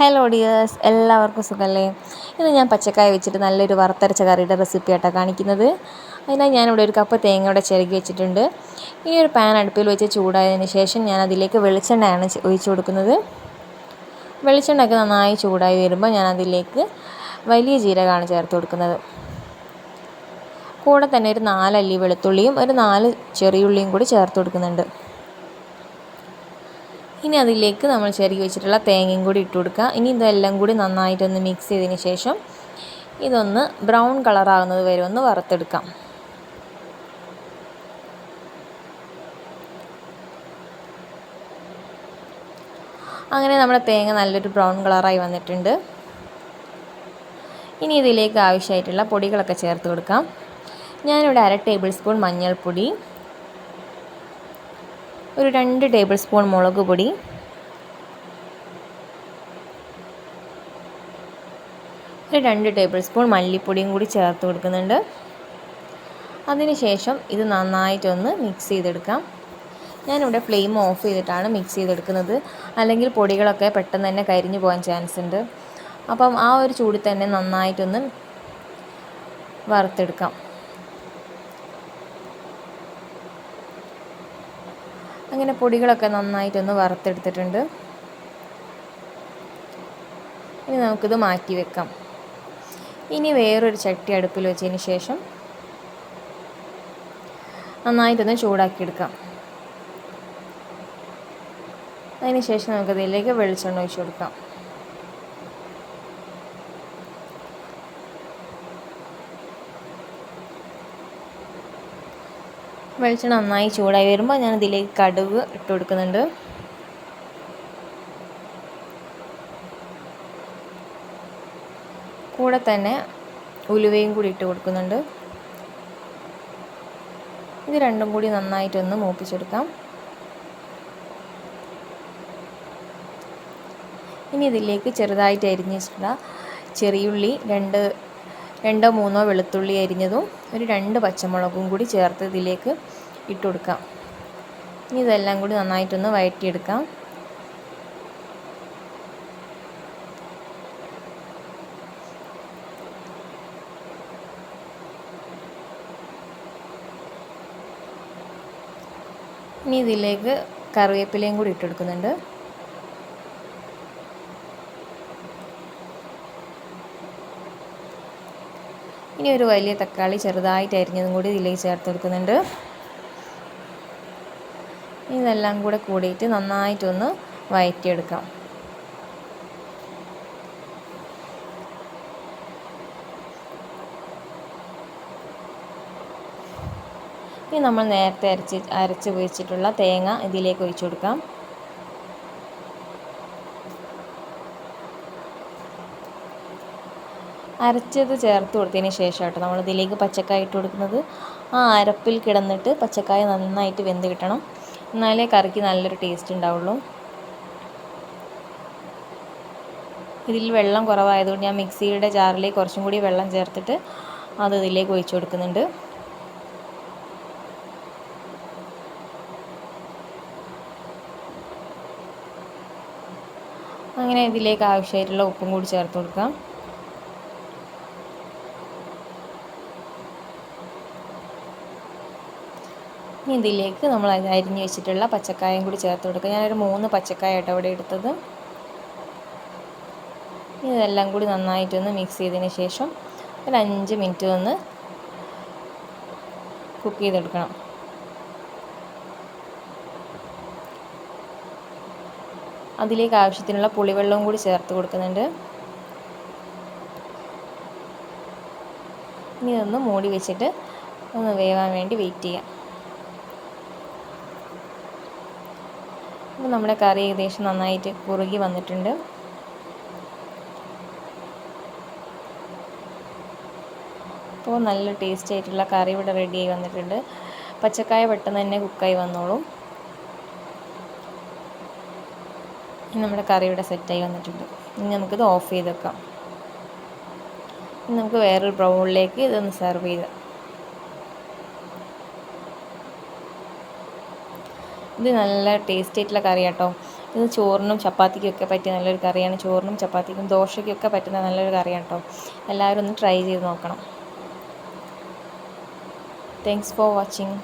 Hello dears എല്ലാവർക്കും സുഖമല്ലേ ഇന്ന് ഞാൻ പച്ചക്കായ വെച്ചിട്ട് നല്ലൊരു വറുത്തരച്ച കറിയുടെ റെസിപ്പി ആയിട്ടാണ് കാണിക്കുന്നത്. അതിനായി ഞാനിവിടെ ഒരു കപ്പ് തേങ്ങയുടെ ചിരകി വെച്ചിട്ടുണ്ട്. ഇനി ഒരു പാൻ അടുപ്പിൽ വെച്ച് ചൂടായതിന് ശേഷം ഞാൻ അതിലേക്ക് വെളിച്ചെണ്ണയാണ് ഒഴിച്ചു കൊടുക്കുന്നത്. വെളിച്ചെണ്ണയൊക്കെ നന്നായി ചൂടായി വരുമ്പോൾ ഞാൻ അതിലേക്ക് വലിയ ജീരകമാണ് ചേർത്ത് കൊടുക്കുന്നത്. കൂടെ തന്നെ ഒരു നാലല്ലി വെളുത്തുള്ളിയും ഒരു നാല് ചെറിയുള്ളിയും കൂടി ചേർത്ത് കൊടുക്കുന്നുണ്ട്. ഇനി അതിലേക്ക് നമ്മൾ ചെറുക്കി വെച്ചിട്ടുള്ള തേങ്ങയും കൂടി ഇട്ട് കൊടുക്കുക. ഇനി ഇതെല്ലാം കൂടി നന്നായിട്ടൊന്ന് മിക്സ് ചെയ്തതിന് ശേഷം ഇതൊന്ന് ബ്രൗൺ കളറാകുന്നത് വരെ ഒന്ന് വറുത്തെടുക്കാം. അങ്ങനെ നമ്മുടെ തേങ്ങ നല്ലൊരു ബ്രൗൺ കളറായി വന്നിട്ടുണ്ട്. ഇനി ഇതിലേക്ക് ആവശ്യമായിട്ടുള്ള പൊടികളൊക്കെ ചേർത്ത് കൊടുക്കാം. ഞാനിവിടെ അര ടേബിൾ സ്പൂൺ മഞ്ഞൾപ്പൊടി ഒരു രണ്ട് ടേബിൾ സ്പൂൺ മുളക് പൊടി. ഒരു രണ്ട് ടേബിൾ സ്പൂൺ മല്ലിപ്പൊടിയും കൂടി ചേർത്ത് കൊടുക്കുന്നുണ്ട്. അതിനുശേഷം ഇത് നന്നായിട്ടൊന്ന് മിക്സ് ചെയ്തെടുക്കാം. ഞാനിവിടെ ഫ്ലെയിം ഓഫ് ചെയ്തിട്ടാണ് മിക്സ് ചെയ്തെടുക്കുന്നത്. അല്ലെങ്കിൽ പൊടികളൊക്കെ പെട്ടെന്ന് തന്നെ കരിഞ്ഞു പോകാൻ ചാൻസ് ഉണ്ട്. അപ്പം ആ ഒരു ചൂടിൽ തന്നെ നന്നായിട്ടൊന്ന് വറുത്തെടുക്കാം. അങ്ങനെ പൊടികളൊക്കെ നന്നായിട്ടൊന്ന് വറുത്തെടുത്തിട്ടുണ്ട്. ഇനി നമുക്കിത് മാറ്റി വെക്കാം. ഇനി വേറൊരു ചട്ടി അടുപ്പിൽ വെച്ചതിന് ശേഷം നന്നായിട്ടൊന്ന് ചൂടാക്കിയെടുക്കാം. അതിന് ശേഷം നമുക്കതിലേക്ക് വെളിച്ചെണ്ണ ഒഴിച്ചു കൊടുക്കാം. വെളിച്ചെണ്ണ നന്നായി ചൂടായി വരുമ്പോൾ ഞാൻ ഇതിലേക്ക് കടുക് ഇട്ട് കൊടുക്കുന്നുണ്ട്. കൂടെ തന്നെ ഉലുവയും കൂടി ഇട്ട് കൊടുക്കുന്നുണ്ട്. ഇത് രണ്ടും കൂടി നന്നായിട്ടൊന്ന് മൂപ്പിച്ചെടുക്കാം. ഇനി ഇതിലേക്ക് ചെറുതായിട്ട് അരിഞ്ഞിട്ടുള്ള ചെറിയുള്ളി രണ്ട് രണ്ടോ മൂന്നോ വെളുത്തുള്ളി അരിഞ്ഞതും ഒരു രണ്ട് പച്ചമുളകും കൂടി ചേർത്ത് ഇതിലേക്ക് ഇട്ട് കൊടുക്കാം. ഇനി ഇതെല്ലാം കൂടി നന്നായിട്ടൊന്ന് വഴറ്റിയെടുക്കാം ഇനി ഇതിലേക്ക് കറിവേപ്പിലയും കൂടി ഇട്ടെടുക്കുന്നുണ്ട് ഇനി ഒരു വലിയ തക്കാളി ചെറുതായിട്ട് അരിഞ്ഞതും കൂടി ഇതിലേക്ക് ചേർത്ത് കൊടുക്കുന്നുണ്ട്. ഇതെല്ലാം കൂടെ കൂടിയിട്ട് നന്നായിട്ടൊന്ന് വഴറ്റിയെടുക്കാം ഇനി നമ്മൾ നേരത്തെ അരച്ച് അരച്ച് വെച്ചിട്ടുള്ള തേങ്ങ ഇതിലേക്ക് ഒഴിച്ചു കൊടുക്കാം. അരച്ചത് ചേർത്ത് കൊടുത്തതിന് നമ്മൾ ഇതിലേക്ക് പച്ചക്കായ ഇട്ട് കൊടുക്കുന്നത്. ആ അരപ്പിൽ കിടന്നിട്ട് പച്ചക്കായ നന്നായിട്ട് വെന്ത് കിട്ടണം. എന്നാലേ കറിക്ക് നല്ലൊരു ടേസ്റ്റ് ഉണ്ടാവുള്ളൂ. ഇതിൽ വെള്ളം കുറവായതുകൊണ്ട് ഞാൻ മിക്സിയുടെ ജാറിലേക്ക് കുറച്ചും കൂടി വെള്ളം ചേർത്തിട്ട് അത് ഇതിലേക്ക് ഒഴിച്ചു കൊടുക്കുന്നുണ്ട്. അങ്ങനെ ഇതിലേക്ക് ആവശ്യമായിട്ടുള്ള ഉപ്പും കൂടി ചേർത്ത് കൊടുക്കാം. ഇനി ഇതിലേക്ക് നമ്മൾ അരിഞ്ഞു വെച്ചിട്ടുള്ള പച്ചക്കായും കൂടി ചേർത്ത് കൊടുക്കുക. ഞാനൊരു മൂന്ന് പച്ചക്കായ ആയിട്ട് അവിടെ എടുത്തത്. ഇതെല്ലാം കൂടി നന്നായിട്ടൊന്ന് മിക്സ് ചെയ്തതിന് ശേഷം ഒരു അഞ്ച് മിനിറ്റ് ഒന്ന് കുക്ക് ചെയ്തെടുക്കണം അതിലേക്ക് ആവശ്യത്തിനുള്ള പുളിവെള്ളവും കൂടി ചേർത്ത് കൊടുക്കുന്നുണ്ട്. ഇനി ഇതൊന്ന് മൂടി വെച്ചിട്ട് ഒന്ന് വേവാൻ വേണ്ടി വെയിറ്റ് ചെയ്യാം. അപ്പോൾ നമ്മുടെ കറി ഏകദേശം നന്നായിട്ട് കുറുകി വന്നിട്ടുണ്ട്. അപ്പോൾ നല്ല ടേസ്റ്റ് ആയിട്ടുള്ള കറി ഇവിടെ റെഡിയായി വന്നിട്ടുണ്ട്. പച്ചക്കായ പെട്ടെന്ന് തന്നെ കുക്കായി വന്നോളും. നമ്മുടെ കറി ഇവിടെ സെറ്റായി വന്നിട്ടുണ്ട്. ഇനി നമുക്കിത് ഓഫ് ചെയ്ത് വെക്കാം. നമുക്ക് വേറൊരു ബ്രൗണിലേക്ക് ഇതൊന്ന് സെർവ് ചെയ്ത് ഇത് നല്ല ടേസ്റ്റ് ആയിട്ടുള്ള കറി കേട്ടോ ഇത് ചോറിനും ചപ്പാത്തിക്കും ഒക്കെ പറ്റിയ നല്ലൊരു കറിയാണ്. ചോറിനും ചപ്പാത്തിക്കും ദോശയ്ക്കും ഒക്കെ പറ്റുന്ന നല്ലൊരു കറിയാണ് കേട്ടോ എല്ലാവരും ഒന്ന് ട്രൈ ചെയ്ത് നോക്കണം. Thanks for watching